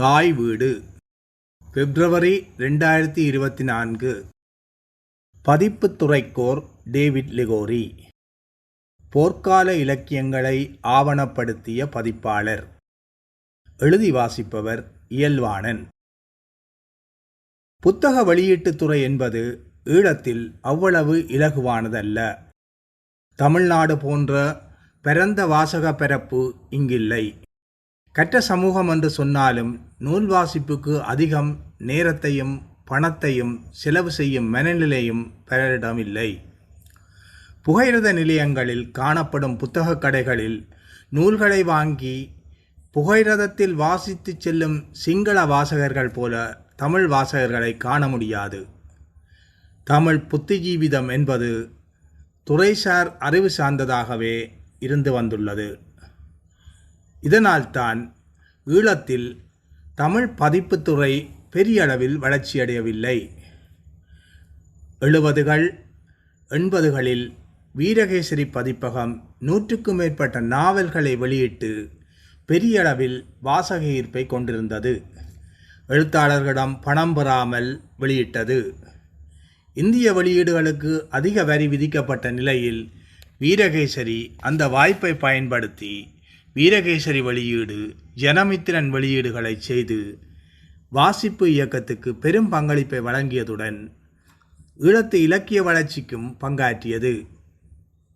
தாய் வீடு. பிப்ரவரி ரெண்டாயிரத்தி இருபத்தி நான்கு. பதிப்புத்துறைக்கோர் டேவிட் லிகோரி. போர்க்கால இலக்கியங்களை ஆவணப்படுத்திய பதிப்பாளர். எழுதி வாசிப்பவர் இயல்வாணன். புத்தக வெளியீட்டுத்துறை என்பது ஈழத்தில் அவ்வளவு இலகுவானதல்ல. தமிழ்நாடு போன்ற பரந்த வாசக பரப்பு இங்கில்லை. கற்ற சமூகம் என்று சொன்னாலும் நூல் வாசிப்புக்கு அதிகம் நேரத்தையும் பணத்தையும் செலவு செய்யும் மனநிலையும் பலரிடமில்லை புகையிரத நிலையங்களில் காணப்படும் புத்தகக் கடைகளில் நூல்களை வாங்கி புகையிரதத்தில் வாசித்துச் செல்லும் சிங்கள வாசகர்கள் போல தமிழ் வாசகர்களை காண முடியாது. தமிழ் புத்திஜீவிதம் என்பது துறைசார் அறிவு சார்ந்ததாகவே இருந்து வந்துள்ளது. இதனால்தான் ஈழத்தில் தமிழ் பதிப்புத்துறை பெரிய அளவில் வளர்ச்சியடையவில்லை. எழுபதுகள் எண்பதுகளில் வீரகேசரி பதிப்பகம் நூற்றுக்கும் மேற்பட்ட நாவல்களை வெளியிட்டு பெரிய அளவில் வாசக ஈர்ப்பை கொண்டிருந்தது. எழுத்தாளர்களிடம் பணம் பெறாமல் வெளியிட்டது. இந்திய வெளியீடுகளுக்கு அதிக வரி விதிக்கப்பட்ட நிலையில் வீரகேசரி அந்த வாய்ப்பை பயன்படுத்தி வீரகேசரி வெளியீடு ஜனமித்திரன் வெளியீடுகளை செய்து வாசிப்பு இயக்கத்துக்கு பெரும் பங்களிப்பை வழங்கியதுடன் ஈழத்து இலக்கிய வளர்ச்சிக்கும் பங்காற்றியது.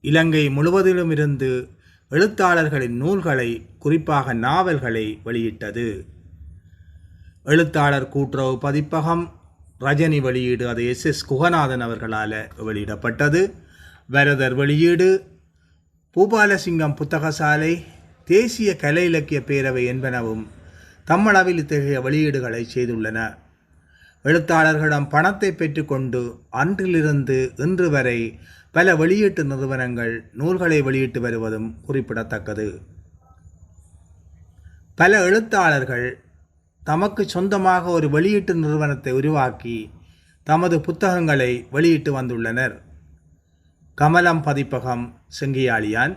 இலங்கை முழுவதிலும் இருந்து எழுத்தாளர்களின் நூல்களை குறிப்பாக நாவல்களை வெளியிட்டது. எழுத்தாளர் கூட்டுறவு பதிப்பகம் ரஜினி வெளியீடு அது எஸ் எஸ் குகநாதன் அவர்களால் வெளியிடப்பட்டது. வரதர் வெளியீடு பூபாலசிங்கம் புத்தகசாலை தேசிய கலை இலக்கிய பேரவை என்பனவும் தம்மளவில் இத்தகைய வெளியீடுகளை செய்துள்ளன. எழுத்தாளர்களிடம் பணத்தை பெற்றுக்கொண்டு அன்றிலிருந்து இன்று வரை பல வெளியீட்டு நிறுவனங்கள் நூல்களை வெளியிட்டு வருவதும் குறிப்பிடத்தக்கது. பல எழுத்தாளர்கள் தமக்கு சொந்தமாக ஒரு வெளியீட்டு நிறுவனத்தை உருவாக்கி தமது புத்தகங்களை வெளியிட்டு வந்துள்ளனர். கமலம் பதிப்பகம் செங்கியாளியான்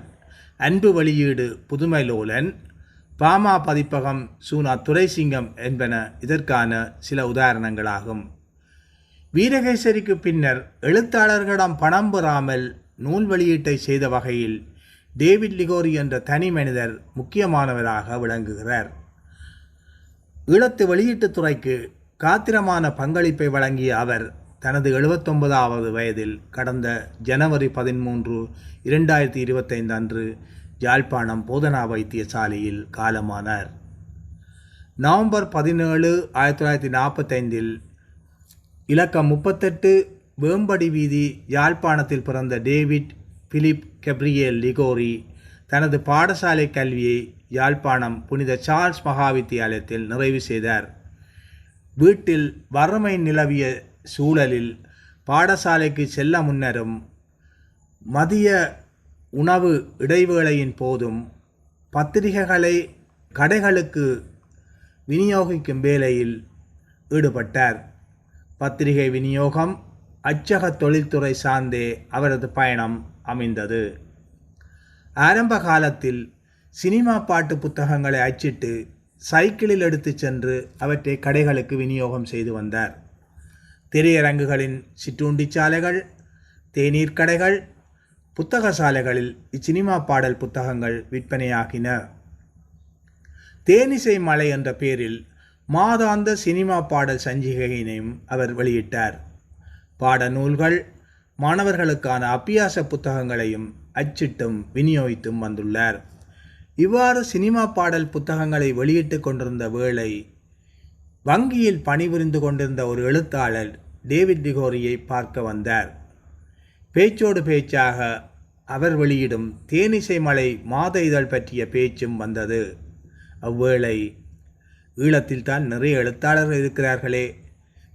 அன்பு வெளியீடு புதுமைலோலன் பாமா பதிப்பகம் சூனா துரைசிங்கம் என்பன இதற்கான சில உதாரணங்களாகும். வீரகேசரிக்கு பின்னர் எழுத்தாளர்களிடம் பணம் பெறாமல் நூல் வெளியீட்டை செய்த வகையில் டேவிட் லிகோரி என்ற தனி மனிதர் முக்கியமானவராக விளங்குகிறார். ஈழத்து வெளியீட்டுத் துறைக்கு காத்திரமான பங்களிப்பை வழங்கிய அவர் தனது எழுபத்தொன்பதாவது வயதில் கடந்த ஜனவரி பதிமூன்று இரண்டாயிரத்தி இருபத்தைந்து அன்று யாழ்ப்பாணம் போதனா வைத்தியசாலையில் காலமானார். நவம்பர் பதினேழு ஆயிரத்தி தொள்ளாயிரத்தி நாற்பத்தைந்தில் இலக்கம் முப்பத்தெட்டு வேம்படி வீதி யாழ்ப்பாணத்தில் பிறந்த டேவிட் பிலிப் கெப்ரியல் லிகோரி தனது பாடசாலை கல்வியை யாழ்ப்பாணம் புனித சார்ல்ஸ் மகாவித்தியாலயத்தில் நிறைவு செய்தார். வீட்டில் வறுமை நிலவிய சூழலில் பாடசாலைக்கு செல்ல முன்னரும் மதிய உணவு இடைவேளையின் போதும் பத்திரிகைகளை கடைகளுக்கு விநியோகிக்கும் வேலையில் ஈடுபட்டார். பத்திரிகை விநியோகம் அச்சக தொழில்துறை சார்ந்தே அவரது பயணம் அமைந்தது. ஆரம்ப காலத்தில் சினிமா பாட்டு புத்தகங்களை அச்சிட்டு சைக்கிளில் எடுத்துச் சென்று அவற்றை கடைகளுக்கு விநியோகம் செய்து வந்தார். திரையரங்குகளின் சிற்றுண்டிச் சாலைகள் தேநீர் கடைகள் புத்தக சாலைகளில் இச்சினிமா பாடல் புத்தகங்கள் விற்பனையாகின. தேனிசை மலை என்ற பெயரில் மாதாந்த சினிமா பாடல் சஞ்சிகையினையும் அவர் வெளியிட்டார். பாட நூல்கள் மாணவர்களுக்கான அபியாச புத்தகங்களையும் அச்சிட்டும் விநியோகித்தும் வந்துள்ளார். இவ்வாறு சினிமா பாடல் புத்தகங்களை வெளியிட்டு கொண்டிருந்த வேளை வங்கியில் பணிபுரிந்து கொண்டிருந்த ஒரு எழுத்தாளர் டேவிட் டிகோரியை பார்க்க வந்தார். பேச்சோடு பேச்சாக அவர் வெளியிடும் தேனிசை மலை மாத இதழ் பற்றிய பேச்சும் வந்தது. அவ்வேளை ஈழத்தில் தான் நிறைய எழுத்தாளர்கள் இருக்கிறார்களே.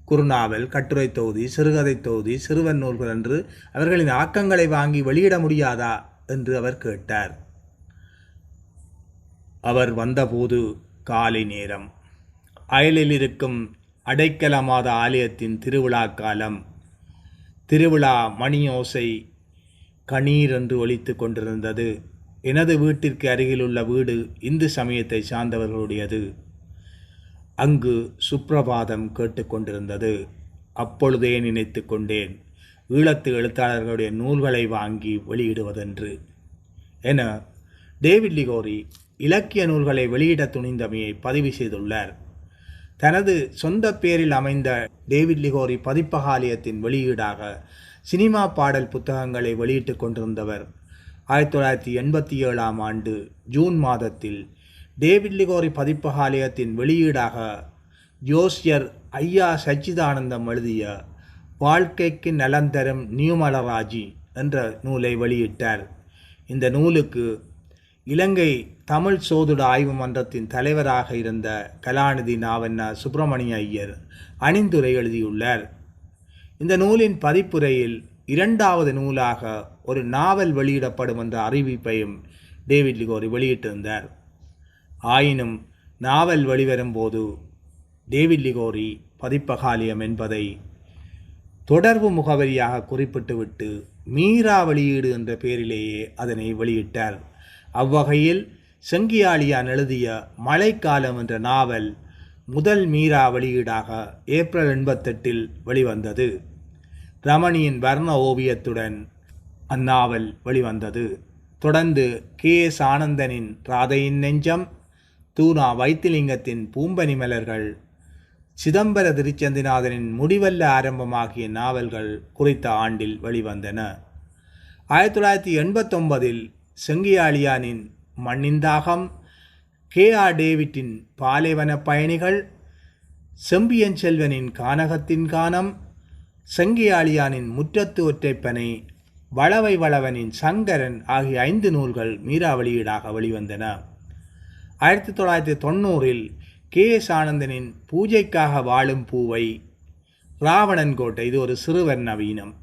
குறுநாவல் கட்டுரை தொகுதி சிறுகதை தொகுதி சிறுவன் நூல்கள் என்று அவர்களின் ஆக்கங்களை வாங்கி வெளியிட முடியாதா என்று அவர் கேட்டார். அவர் வந்தபோது காலை நேரம் அயலில் இருக்கும் அடைக்கல மாத ஆலயத்தின் திருவிழா காலம் திருவிழா மணியோசை கணீர் என்று ஒழித்து கொண்டிருந்தது. எனது வீட்டிற்கு அருகிலுள்ள வீடு இந்து சமயத்தை சார்ந்தவர்களுடையது. அங்கு சுப்பிரபாதம் கேட்டுக்கொண்டிருந்தது அப்பொழுதே நினைத்து கொண்டேன் ஈழத்து எழுத்தாளர்களுடைய நூல்களை வாங்கி வெளியிடுவதென்று. என டேவிட் லிகோரி இலக்கிய நூல்களை வெளியிட துணிந்தமையை பதிவு செய்துள்ளார். தனது சொந்த பேரில் அமைந்த டேவிட் லிகோரி பதிப்பகாலயத்தின் வெளியீடாக சினிமா பாடல் புத்தகங்களை வெளியிட்டு கொண்டிருந்தவர். ஆயிரத்தி தொள்ளாயிரத்தி எண்பத்தி ஏழாம் ஆண்டு ஜூன் மாதத்தில் டேவிட் லிகோரி பதிப்பகாலயத்தின் வெளியீடாக ஜோசியர் ஐயா சச்சிதானந்தம் எழுதிய வாழ்க்கைக்கு நலம் தரும் நியூமலராஜி என்ற நூலை வெளியிட்டார். இந்த நூலுக்கு இலங்கை தமிழ் சோதுட ஆய்வு மன்றத்தின் தலைவராக இருந்த கலாநிதி நாவண்ணா சுப்பிரமணிய ஐயர் அணிந்துரை எழுதியுள்ளார். இந்த நூலின் பதிப்புரையில் இரண்டாவது நூலாக ஒரு நாவல் வெளியிடப்படும் என்ற அறிவிப்பையும் டேவிட் லிகோரி வெளியிட்டிருந்தார். ஆயினும் நாவல் வெளிவரும்போது டேவிட் லிகோரி பதிப்பகாலியம் என்பதை தொடர்பு முகவரியாக குறிப்பிட்டுவிட்டு மீரா வெளியீடு என்ற பெயரிலேயே அதனை வெளியிட்டார். அவ்வகையில் செங்கியாளியான் எழுதிய மழைக்காலம் என்ற நாவல் முதல் மீரா வெளியீடாக ஏப்ரல் எண்பத்தெட்டில் வெளிவந்தது. ரமணியின் வர்ண ஓவியத்துடன் அந்நாவல் வெளிவந்தது. தொடர்ந்து கே எஸ் ஆனந்தனின் ராதையின் நெஞ்சம் தூணா வைத்திலிங்கத்தின் பூம்பனி மலர்கள் சிதம்பர திருச்சந்திநாதனின் முடிவல்ல ஆரம்பமாகிய நாவல்கள் குறித்த ஆண்டில் வெளிவந்தன. ஆயிரத்தி தொள்ளாயிரத்தி எண்பத்தொன்பதில் செங்கியாளியானின் மண்ணின் தாகம் கே. ஆர். டேவிட்டின் பாலைவன பயணிகள் செம்பியன் செல்வனின் கானகத்தின் கானம் செங்கியாளியானின் முற்றத்து ஒற்றைப்பனை வளவை வளவனின் சங்கரன் ஆகிய ஐந்து நூல்கள் மீரா வெளியீடாக வெளிவந்தன. ஆயிரத்தி தொள்ளாயிரத்தி தொண்ணூறில் கே. எஸ். ஆனந்தனின் பூஜைக்காக வாழும் பூவை ராவணன் கோட்டை இது ஒரு சிறுவர் நவீனம்.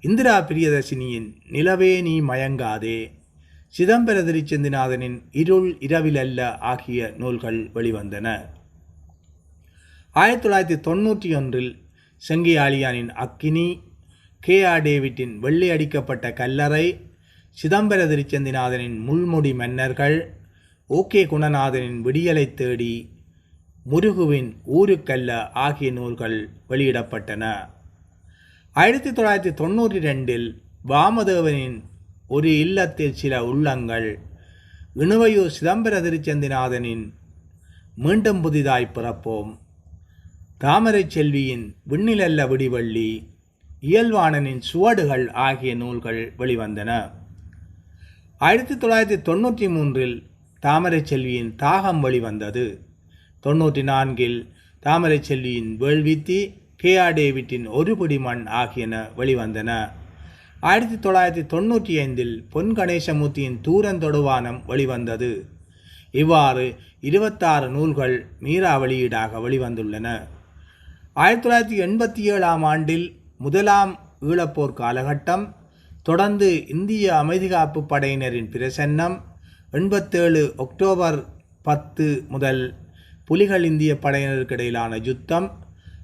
இந்திரா பிரியதர்சினியின் நிலவே நீ மயங்காதே சிதம்பர திருச்செந்திநாதனின் இருள் இரவிலல்ல ஆகிய நூல்கள் வெளிவந்தன. ஆயிரத்தி தொள்ளாயிரத்தி தொண்ணூற்றி ஒன்றில் செங்கி ஆலியானின் அக்கினி கே ஆர் டேவிட்டின் வெள்ளி அடிக்கப்பட்ட கல்லறை சிதம்பர திருச்செந்திநாதனின் முள்முடி மன்னர்கள் ஓகே குணநாதனின் விடியலை தேடி முருகுவின் ஊருக்கல்ல ஆகிய நூல்கள் வெளியிடப்பட்டன. ஆயிரத்தி தொள்ளாயிரத்தி தொண்ணூற்றி ரெண்டில் வாமதேவனின் ஒரு இல்லத்தில் சில உள்ளங்கள். இணுவையூர் சிதம்பர திருச்செந்திநாதனின் மீண்டும் புதிதாய் பிறப்போம். தாமரை செல்வியின் விண்ணிலல்ல விடிவள்ளி இயல்வாணனின் சுவடுகள் ஆகிய நூல்கள் வெளிவந்தன. ஆயிரத்தி தொள்ளாயிரத்தி தொண்ணூற்றி மூன்றில் தாமரை செல்வியின் தாகம் வெளிவந்தது. தொண்ணூற்றி நான்கில் தாமரை செல்வியின் வேள்வித்தி கே ஆர் டேவிட்டின் ஒரு பிடி மண் ஆகியன வெளிவந்தன. ஆயிரத்தி தொள்ளாயிரத்தி தொண்ணூற்றி ஐந்தில் பொன் கணேசமூர்த்தியின் தூரந்தொடுவானம் வெளிவந்தது. இவ்வாறு இருபத்தாறு நூல்கள் மீரா வெளியீடாக வெளிவந்துள்ளன. ஆயிரத்தி தொள்ளாயிரத்தி எண்பத்தி ஏழாம் ஆண்டில் முதலாம் ஈழப்போர் காலகட்டம் தொடர்ந்து இந்திய அமைதிகாப்பு படையினரின் பிரசன்னம் எண்பத்தேழு அக்டோபர் பத்து முதல் புலிகள் இந்திய படையினருக்கு இடையிலான யுத்தம்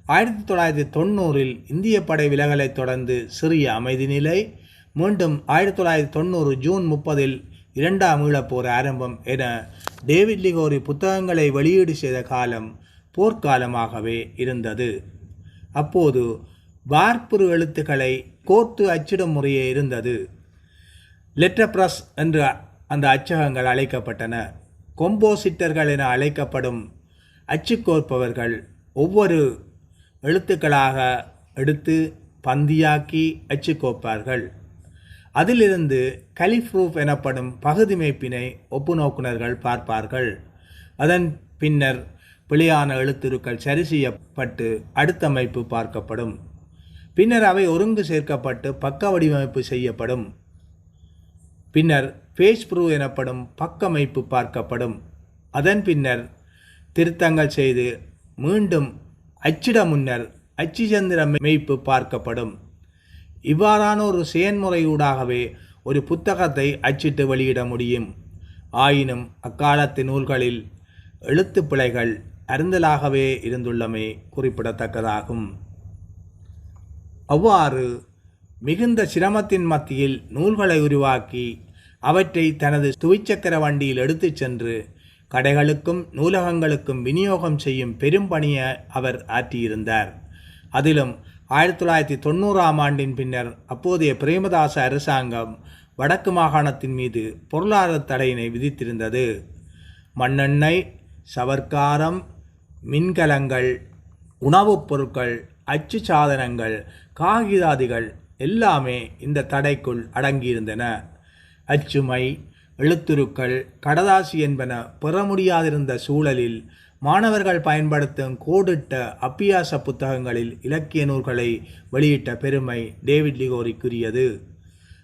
ஆயிரத்தி தொள்ளாயிரத்தி தொண்ணூறில் இந்திய படை விலகலைத் தொடர்ந்து சிறிய அமைதி நிலை. மீண்டும் ஆயிரத்தி தொள்ளாயிரத்தி தொண்ணூறு ஜூன் முப்பதில் இரண்டாம் ஈழப்போர் ஆரம்பம் என டேவிட் லிகோரி புத்தகங்களை வெளியீடு செய்த காலம் போர்க்காலமாகவே இருந்தது. அப்போது வார்ப்புரு எழுத்துக்களை கோர்த்து அச்சிடும் முறையே இருந்தது. லெட்டர் பிரஸ் என்று அந்த அச்சகங்கள் அழைக்கப்பட்டன. கொம்போசிட்டர்கள் என அழைக்கப்படும் அச்சுக்கோர்ப்பவர்கள் ஒவ்வொரு எழுத்துக்களாக எடுத்து பந்தியாக்கி அச்சுக்கோப்பார்கள். அதிலிருந்து கலிஃப்ரூஃப் எனப்படும் பகுதிமைப்பினை ஒப்புநோக்குனர்கள் பார்ப்பார்கள். அதன் பின்னர் பிழையான எழுத்துருக்கள் சரி செய்யப்பட்டு அடுத்த அமைப்பு பார்க்கப்படும். பின்னர் அவை ஒருங்கு சேர்க்கப்பட்டு பக்க வடிவமைப்பு செய்யப்படும். பின்னர் பேஜ் ப்ரூ எனப்படும் பக்கமைப்பு பார்க்கப்படும். அதன் பின்னர் திருத்தங்கள் செய்து மீண்டும் அச்சிட முன்னர் அச்சுச்சந்திர மெய்ப்பு பார்க்கப்படும். இவ்வாறான ஒரு செயன்முறையூடாகவே ஒரு புத்தகத்தை அச்சிட்டு வெளியிட முடியும். ஆயினும் அக்காலத்து நூல்களில் எழுத்து பிழைகள் அருந்தலாகவே இருந்துள்ளமை குறிப்பிடத்தக்கதாகும். அவ்வாறு மிகுந்த சிரமத்தின் மத்தியில் நூல்களை உருவாக்கி அவற்றை தனது துவிச்சக்கர வண்டியில் எடுத்துச் சென்று கடைகளுக்கும் நூலகங்களுக்கும் விநியோகம் செய்யும் பெரும் பணியை அவர் ஆற்றியிருந்தார். அதிலும் ஆயிரத்தி தொள்ளாயிரத்தி தொண்ணூறாம் ஆண்டின் பின்னர் அப்போதைய பிரேமதாச அரசாங்கம் வடக்கு மாகாணத்தின் மீது பொருளாதார தடையினை விதித்திருந்தது. மண்ணெண்ணெய் சவர்க்காரம் மின்கலங்கள் உணவுப் பொருட்கள் அச்சு சாதனங்கள் காகிதாதிகள் எல்லாமே இந்த தடைக்குள் அடங்கியிருந்தன. அச்சுமை எழுத்துருக்கள் கடதாசி என்பன பெற முடியாதிருந்த சூழலில் மாணவர்கள் பயன்படுத்தும் கோடிட்ட அப்பியாச புத்தகங்களில் இலக்கிய நூல்களை வெளியிட்ட பெருமை டேவிட் லிகோரிக்குரியது.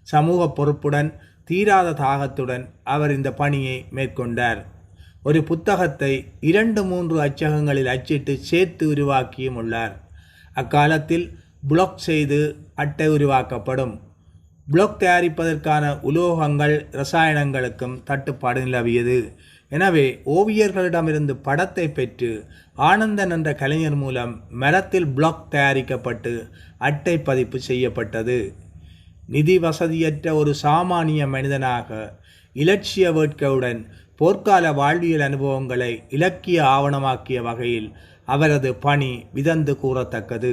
சமூக பொறுப்புடன் தீராத தாகத்துடன் அவர் இந்த பணியை மேற்கொண்டார். ஒரு புத்தகத்தை இரண்டு மூன்று அச்சகங்களில் அச்சிட்டு சேர்த்து உருவாக்கியும் உள்ளார். அக்காலத்தில் புளொக் செய்து அட்டை உருவாக்கப்படும். புளொக் தயாரிப்பதற்கான உலோகங்கள் ரசாயனங்களுக்கும் தட்டுப்பாடு நிலவியது. எனவே ஓவியர்களிடமிருந்து படத்தை பெற்று ஆனந்தன் என்ற கலைஞர் மூலம் மரத்தில் பிளாக் தயாரிக்கப்பட்டு அட்டை பதிப்பு செய்யப்பட்டது. நிதி வசதியற்ற ஒரு சாமானிய மனிதனாக இலட்சிய வேட்கையுடன் போர்க்கால வாழ்வியல் அனுபவங்களை இலக்கிய ஆவணமாக்கிய வகையில் அவரது பணி விதந்து கூறத்தக்கது.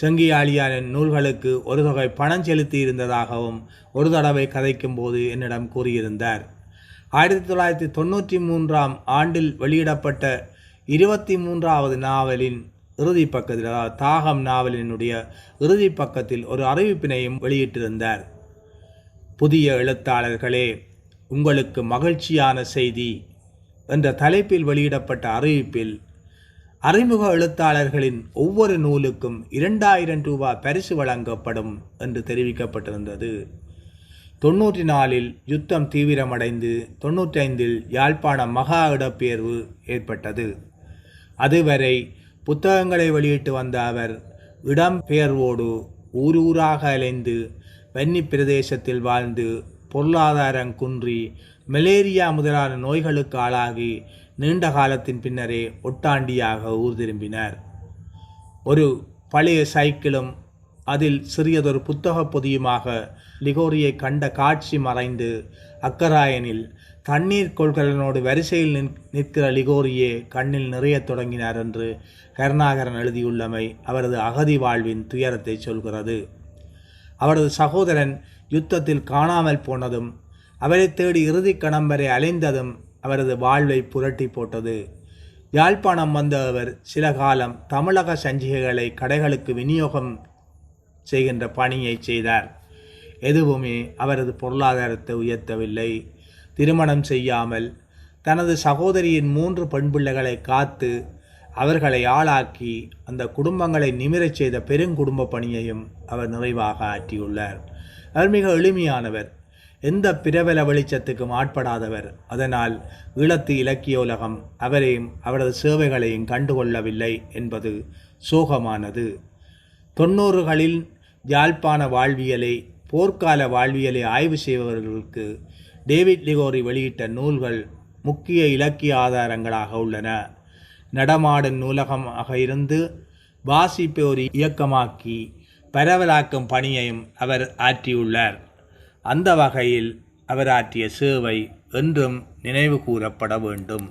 செங்கியாளியாரின் நூல்களுக்கு ஒரு தொகை பணம் செலுத்தி இருந்ததாகவும் ஒரு தடவை கதைக்கும் போது என்னிடம் கூறியிருந்தார். ஆயிரத்தி தொள்ளாயிரத்தி தொண்ணூற்றி மூன்றாம் ஆண்டில் வெளியிடப்பட்ட இருபத்தி மூன்றாவது நாவலின் இறுதி பக்கத்தில் அதாவது தாகம் நாவலினுடைய இறுதி பக்கத்தில் ஒரு அறிவிப்பினையும் வெளியிட்டிருந்தார். புதிய எழுத்தாளர்களே உங்களுக்கு மகிழ்ச்சியான செய்தி என்ற தலைப்பில் வெளியிடப்பட்ட அறிவிப்பில் அறிமுக எழுத்தாளர்களின் ஒவ்வொரு நூலுக்கும் இரண்டாயிரம் ரூபாய் பரிசு வழங்கப்படும் என்று தெரிவிக்கப்பட்டிருந்தது. தொண்ணூற்றி நாலில் யுத்தம் தீவிரமடைந்து தொண்ணூற்றி ஐந்தில் மகா இடப்பெயர்வு ஏற்பட்டது. அதுவரை புத்தகங்களை வெளியிட்டு வந்த அவர் இடம்பெயர்வோடு ஊர் ஊராக அலைந்து வன்னி பிரதேசத்தில் வாழ்ந்து பொருளாதாரம் குன்றி மலேரியா முதலான நோய்களுக்கு ஆளாகி நீண்ட காலத்தின் பின்னரே ஒட்டாண்டியாக ஊர் திரும்பினார் ஒரு பழைய சைக்கிளும் அதில் சிறியதொரு புத்தக பொதியுமாக லிகோரியை கண்ட காட்சி மறைந்து அக்கராயனில் தண்ணீர் கொள்கலனோடு வரிசையில் நின் நிற்கிற லிகோரியே கண்ணில் நிறையத் தொடங்கினார் என்று கருணாகரன் எழுதியுள்ளமை அவரது அகதி வாழ்வின் துயரத்தை சொல்கிறது. அவரது சகோதரன் யுத்தத்தில் காணாமல் போனதும் அவரை தேடி இறுதி கணம் வரை அலைந்ததும் அவரது வாழ்வை புரட்டி போட்டது. யாழ்ப்பாணம் வந்த அவர் சில காலம் தமிழக சஞ்சிகைகளை கடைகளுக்கு விநியோகம் செய்கின்ற பணியை செய்தார். எதுவுமே அவரது பொருளாதாரத்தை உயர்த்தவில்லை. திருமணம் செய்யாமல் தனது சகோதரியின் மூன்று பெண் பிள்ளைகளை காத்து அவர்களை ஆளாக்கி அந்த குடும்பங்களை நிமிரச் செய்த பெருங்குடும்ப பணியையும் அவர் நிறைவாக ஆற்றியுள்ளார். அவர் மிக எளிமையானவர். எந்த பிரபல வெளிச்சத்துக்கும் ஆட்படாதவர். அதனால் ஈழத்து இலக்கிய உலகம் அவரையும் அவரது சேவைகளையும் கண்டுகொள்ளவில்லை என்பது சோகமானது. தொண்ணூறுகளில் யாழ்ப்பாண வாழ்வியலை போர்க்கால வாழ்வியலை ஆய்வு செய்பவர்களுக்கு டேவிட் லிகோரி வெளியிட்ட நூல்கள் முக்கிய இலக்கிய ஆதாரங்களாக உள்ளன. நடமாடும் நூலகமாக இருந்து வாசிப்பை ஒரு இயக்கமாக்கி பரவலாக்கும் பணியையும் அவர் ஆற்றியுள்ளார். அந்த வகையில் அவர் ஆற்றிய சேவை என்றும் நினைவு கூறப்பட வேண்டும்.